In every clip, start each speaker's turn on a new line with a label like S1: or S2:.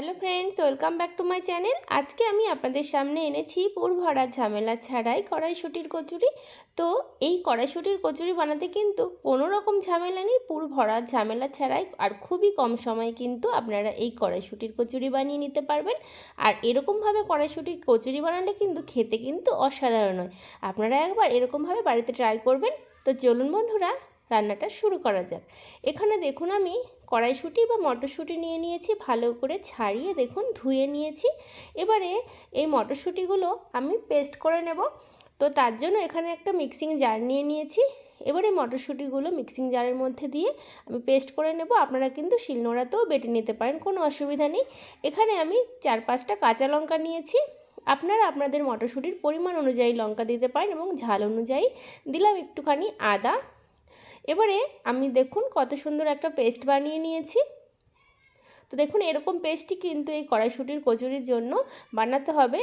S1: Hello friends welcome back to my channel আজকে আমি আপনাদের সামনে এনেছি পুর ভরা ঝামেলা ছাড়াই কড়াইশুটির কচুরি। তো এই কড়াইশুটির কচুরি বানাতে কিন্তু কোনো রকম ঝামেলা নেই, পুর ভরা ঝামেলা ছাড়াই আর খুবই কম সময়ে কিন্তু আপনারা এই কড়াইশুটির কচুরি বানিয়ে নিতে পারবেন। আর এরকমভাবে কড়াইশুটির কচুরি বানালে কিন্তু খেতে কিন্তু অসাধারণ হয়। আপনারা একবার এরকমভাবে বাড়িতে ট্রাই করবেন। তো চলুন বন্ধুরা, রান্নাটা শুরু করা যাক। এখানে দেখুন আমি কড়াইশুঁটি বা মটরশুঁটি নিয়ে নিয়েছি, ভালো করে ছাড়িয়ে দেখুন, ধুয়ে নিয়েছি। এবারে এই মটরশুঁটিগুলো আমি পেস্ট করে নেব। তো তার জন্য এখানে একটা মিক্সিং জার নিয়ে নিয়েছি। এবারে মটরশুঁটিগুলো মিক্সিং জারের মধ্যে দিয়ে আমি পেস্ট করে নেব। আপনারা কিন্তু শিলনোড়াতেও বেটে নিতে পারেন, কোনো অসুবিধা নেই। এখানে আমি চার পাঁচটা কাঁচা লঙ্কা নিয়েছি। আপনারা আপনাদের মটরশুঁটির পরিমাণ অনুযায়ী লঙ্কা দিতে পারেন এবং ঝাল অনুযায়ী দিলাম একটুখানি আদা। এবারে আমি দেখুন কত সুন্দর একটা পেস্ট বানিয়ে নিয়েছি। তো দেখুন এরকম পেস্টটি কিন্তু এই কড়াইশুটির কচুরির জন্য বানাতে হবে।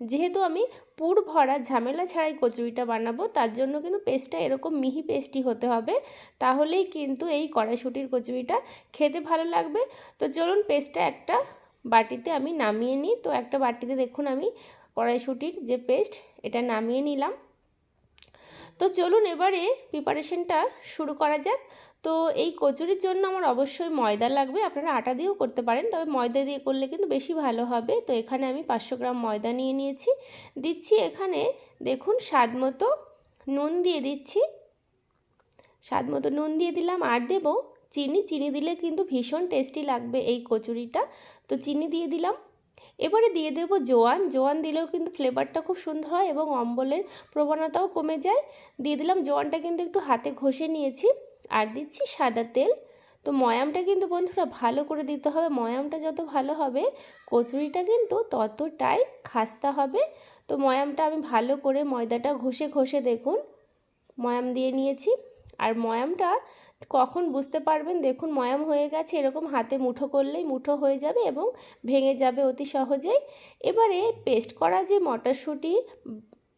S1: যেহেতু আমি পুর ভরা ঝামেলা ছাড়াই কচুরিটা বানাবো, তার জন্য কিন্তু পেস্টটা এরকম মিহি পেস্টই হতে হবে। তাহলেই কিন্তু এই কড়াইশুটির কচুরিটা খেতে ভালো লাগবে। তো চলুন পেস্টটা একটা বাটিতে আমি নামিয়ে নিই। তো একটা বাটিতে দেখুন আমি কড়াইশুটির যে পেস্ট, এটা নামিয়ে নিলাম। তো চলুন এবারে প্রিপারেশনটা শুরু করা যাক। তো এই কচুরির জন্য আমার অবশ্যই ময়দা লাগবে। আপনারা আটা দিয়েও করতে পারেন, তবে ময়দা দিয়ে করলে কিন্তু বেশি ভালো হবে। তো এখানে আমি পাঁচশো গ্রাম ময়দা নিয়ে নিয়েছি। দিচ্ছি এখানে, দেখুন, স্বাদ মতো নুন দিয়ে দিচ্ছি। স্বাদ মতো নুন দিয়ে দিলাম। আর দেবো চিনি। চিনি দিলে কিন্তু ভীষণ টেস্টি লাগবে এই কচুরিটা। তো চিনি দিয়ে দিলাম। এবারে দিয়ে দেব জোয়ান। জোয়ান দিলেও কিন্তু ফ্লেভারটা খুব সুন্দর হয় এবং অম্বলের প্রবণতাও কমে যায়। দিয়ে দিলাম জোয়ানটা কিন্তু একটু হাতে ঘষে নিয়েছি আর দিচ্ছি সাদা তেল। তো ময়ামটা কিন্তু বন্ধুরা ভালো করে দিতে হবে। ময়ামটা যত ভালো হবে, কচুরিটা কিন্তু ততটাই খাস্তা হবে। তো ময়ামটা আমি ভালো করে ময়দাটা ঘষে ঘষে দেখুন। ময়াম দিয়ে নিয়েছি। আর ময়ামটা কখন বুঝতে পারবেন? দেখুন, ময়াম হয়ে গেছে। এরকম হাতে মুঠো করলেই মুঠো হয়ে যাবে এবং ভেঙে যাবে অতি সহজেই। এবারে পেস্ট করা যে মটরশুঁটি,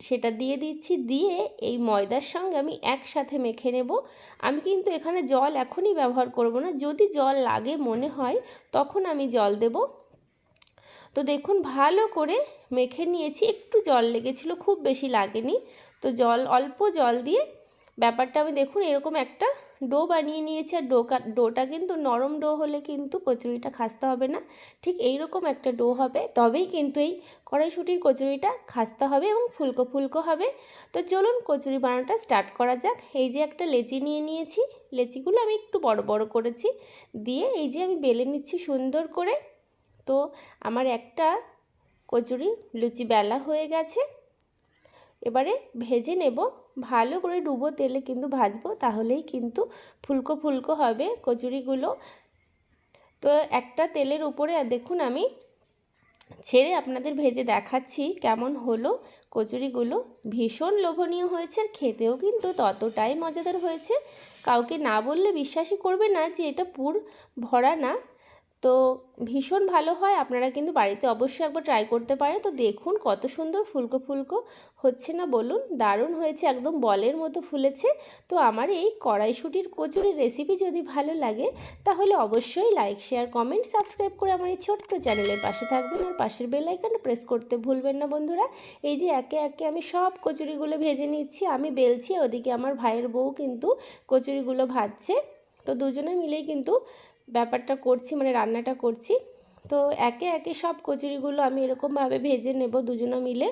S1: সেটা দিয়ে দিচ্ছি। দিয়ে এই ময়দার সঙ্গে আমি একসাথে মেখে নেব। আমি কিন্তু এখানে জল এখনই ব্যবহার করব না। যদি জল লাগে মনে হয়, তখন আমি জল দেব। তো দেখুন, ভালো করে মেখে নিয়েছি। একটু জল লেগেছিল, খুব বেশি লাগেনি। তো জল, অল্প জল দিয়ে ব্যাপারটা আমি দেখুন, এরকম একটা ডো বানিয়ে নিয়েছি আর ডো ডোটা কিন্তু নরম ডো হলে কিন্তু কচুরিটা খাস্তে হবে না। ঠিক এই রকম একটা ডো হবে, তবেই কিন্তু এই কড়াইশুটির কচুরিটা খাস্তে হবে এবং ফুলকো ফুলকো হবে। তো চলুন কচুরি বানানোটা স্টার্ট করা যাক। এই যে একটা লেচি নিয়ে নিয়েছি, লেচিগুলো আমি একটু বড় বড় করেছি। দিয়ে এই যে আমি বেলে নিচ্ছি সুন্দর করে। তো আমার একটা কচুরি লুচি বেলা হয়ে গেছে। এবারে ভেজে নেব। ভালো করে ডুবো তেলে কিন্তু ভাজবো, তাহলেই কিন্তু ফুলকো ফুলকো হবে কচুরিগুলো। তো একটা তেলের উপরে দেখুন আমি ছেড়ে আপনাদের ভেজে দেখাচ্ছি কেমন হলো কচুরিগুলো। ভীষণ লোভনীয় হয়েছে, আর খেতেও কিন্তু ততটাই মজাদার হয়েছে। কাউকে না বললে বিশ্বাসই করবে না যে এটা পুর ভরা না। তো ভীষণ ভালো হয়, আপনারা কিন্তু বাড়িতে অবশ্যই একবার ট্রাই করতে পারেন। তো দেখুন কত সুন্দর ফুলকো ফুলকো হচ্ছে না বলুন, দারুণ হয়েছে, একদম বলের মতো ফুলেছে। তো আমার এই কড়াইশুটির কচুরির রেসিপি যদি ভালো লাগে, তাহলে অবশ্যই লাইক শেয়ার কমেন্ট সাবস্ক্রাইব করে আমার এই ছোট্ট চ্যানেলের পাশে থাকবেন আর পাশের বেলাইকানটা প্রেস করতে ভুলবেন না বন্ধুরা। এই যে একে একে আমি সব কচুরিগুলো ভেজে নিচ্ছি, আমি বেলছি, ওদিকে আমার ভাইয়ের বউ কিন্তু কচুরিগুলো ভাজছে। তো দুজনে মিলেই কিন্তু ব্যাপারটা করছি মানে রান্নাটা করছি। তো একে একে সব কচুরিগুলো আমি এরকমভাবে ভেজে নেব দুজনে মিলে।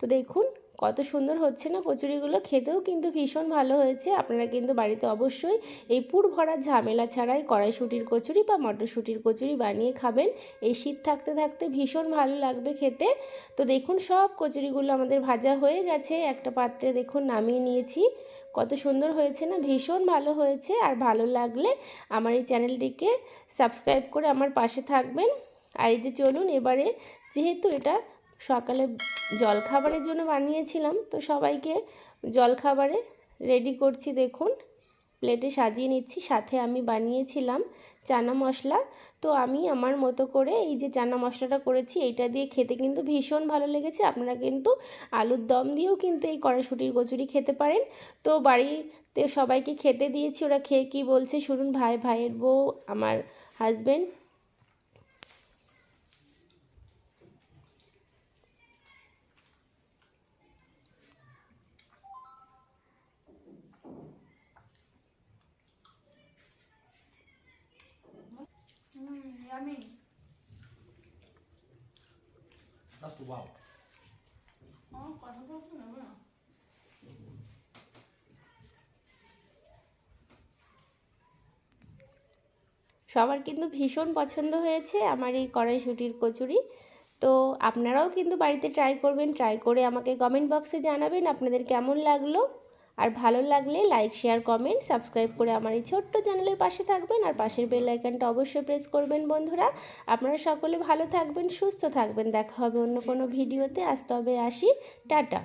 S1: তো দেখুন কত সুন্দর হচ্ছে না কচুরিগুলো। খেতেও কিন্তু ভীষণ ভালো হয়েছে। আপনারা কিন্তু বাড়িতে অবশ্যই এই পুর ভরা ঝামেলা ছাড়াই কড়াইশুটির কচুরি বা মটরশুঁটির কচুরি বানিয়ে খাবেন। এই শীত থাকতে থাকতে ভীষণ ভালো লাগবে খেতে। তো দেখুন সব কচুরিগুলো আমাদের ভাজা হয়ে গেছে। একটা পাত্রে দেখুন নামিয়ে নিয়েছি। কত সুন্দর হয়েছে না, ভীষণ ভালো হয়েছে। আর ভালো লাগলে আমার এই চ্যানেলটিকে সাবস্ক্রাইব করে আমার পাশে থাকবেন। আর এই যে চলুন এবারে, যেহেতু এটা সকালে জলখাবারের জন্য বানিয়েছিলাম। তো সবাইকে জলখাবারে রেডি করছি, দেখুন। প্লেটে সাজিয়ে নিচ্ছি, সাথে আমি বানিয়েছিলাম চানা মশলা। তো আমি আমার মতো করে এই যে চানা মশলাটা করেছি, এইটা দিয়ে খেতে কিন্তু ভীষণ ভালো লেগেছে। আপনারা কিন্তু আলুর দম দিয়েও কিন্তু এই কড়াইশুটির কচুরি খেতে পারেন। তো বাড়িতে সবাইকে খেতে দিয়েছি, ওরা খেয়ে কী বলছে শুনুন। ভাই, ভাইয়ের বউ, আমার হাজব্যান্ড
S2: That's too wow.
S1: সবার কিন্তু ভীষণ পছন্দ হয়েছে আমার এই কড়াইশুটির কচুরি তো আপনারাও কিন্তু বাড়িতে ট্রাই করবেন ট্রাই করে আমাকে কমেন্ট বক্সে জানাবেন আপনাদের কেমন লাগল আর ভালো লাগলে লাইক শেয়ার কমেন্ট সাবস্ক্রাইব করে আমার এই ছোট্ট চ্যানেলের পাশে থাকবেন আর পাশের বেল আইকনটা অবশ্যই প্রেস করবেন বন্ধুরা। আপনারা সকলে ভালো থাকবেন, সুস্থ থাকবেন। দেখা হবে অন্য কোনো ভিডিওতে আজ তবে আসি। টাটা।